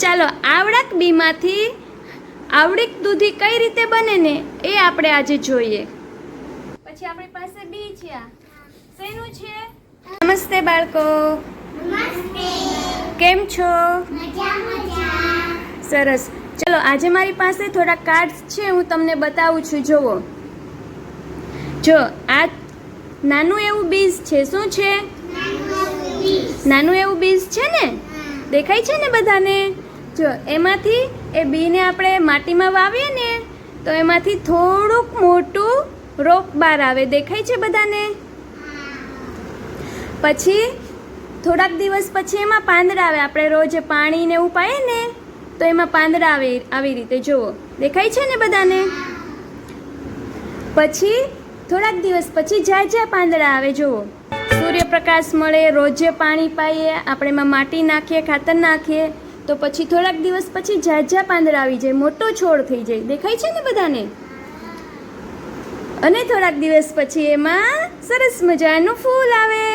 ચાલો આવડક બીમાંથી આવડીક દૂધી કઈ રીતે બને ને એ આપણે આજે જોઈએ. પછી આપણી પાસે બી છે આ. શેનું છે? નમસ્તે બાળકો. કેમ છો? સરસ. ચલો આજે મારી પાસે થોડા કાર્ડ્સ છે હું તમને બતાવું છું. જુઓ જો આ નાનું એવું બીજ છે. શું છે? નાનું એવું બીજ. છે ને? દેખાય છે ને બધાને? જો એમાંથી એ બીને આપણે માટીમાં વાવીએ ને, તો એમાંથી થોડુંક મોટું રોપ બહાર આવે. દેખાય છે બધાને? પછી થોડાક દિવસ પછી એમાં પાંદડા આવે. આપણે રોજ પાણી ને એવું પાઈએ ને, તો એમાં પાંદડા આવે આવી રીતે. જુઓ. દેખાય છે ને બધાને? પછી થોડાક દિવસ પછી જ્યાં જ્યાં પાંદડા આવે, જુઓ. સૂર્યપ્રકાશ મળે, રોજે પાણી પાઈએ, આપણે એમાં માટી નાખીએ, ખાતર નાખીએ. તો પછી થોડાક દિવસ પછી ઝાઝા પાંદડા આવી જાય, મોટો છોડ થઈ જાય. દેખાય છે ને બધાને? અને થોડાક દિવસ પછી એમાં સરસ મજાનું ફૂલ આવે.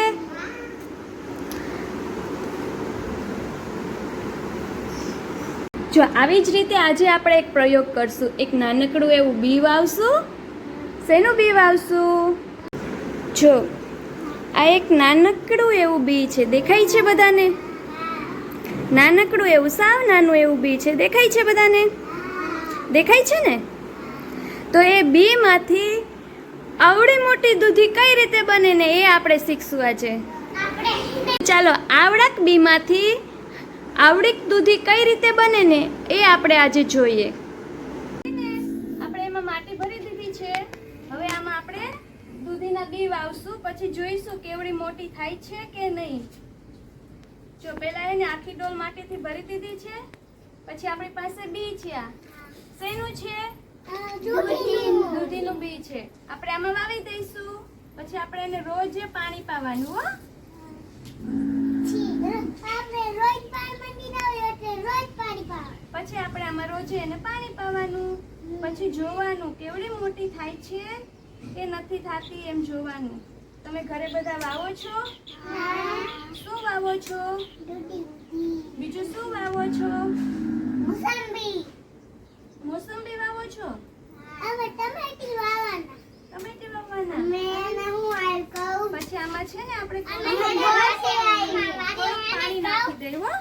જો આવી જ રીતે આજે આપણે એક પ્રયોગ કરશું. એક નાનકડું એવું બી વાવશું શેનું બી વાવશું જો, આ એક નાનકડું એવું બી છે. દેખાય છે બધાને? નાનકડું એવું, સાવ નાનું એવું બી છે. દેખાય છે બધાને? દેખાય છે ને? તો એ બીમાંથી આવડી મોટી દૂધી કઈ રીતે બને ને એ આપણે શીખશું આજે. ચાલો, આવડક બીમાંથી આવડીક દૂધી કઈ રીતે બને ને એ આપણે આજે જોઈએ. આપણે એમાં માટી ભરી દીધી છે. હવે આમાં આપણે દૂધીના બી વાવશું પછી જોઈશું કેવડી મોટી થાય છે કે નહીં. જો પેલા એને આખી ડોલ માટીથી ભરી દીધી છે, પછી આપણી પાસે બી છે આ. શેનું છે? દૂધીનું બી છે. આપણે આમાં વાવી દઈશું. પછી આપણે એને રોજ પાણી પાવાનું, હો. પછી આપણે આમાં રોજે એને પાણી પાવાનું. પછી જોવાનું કેવડી મોટી થાય છે કે નથી થતી એમ જોવાનું. તમે ઘરે બધા વાવો છો? શું વાવો છો? બીજું શું વાવો છો? મોસંબી. મોસંબી વાવો છો? હવે ટમેટી વાવવાના. ટમેટી વાવવાના? મેં હું આલ કહું. પછી આમાં છે ને આપણે પાણી નાખી દઈએ. હો.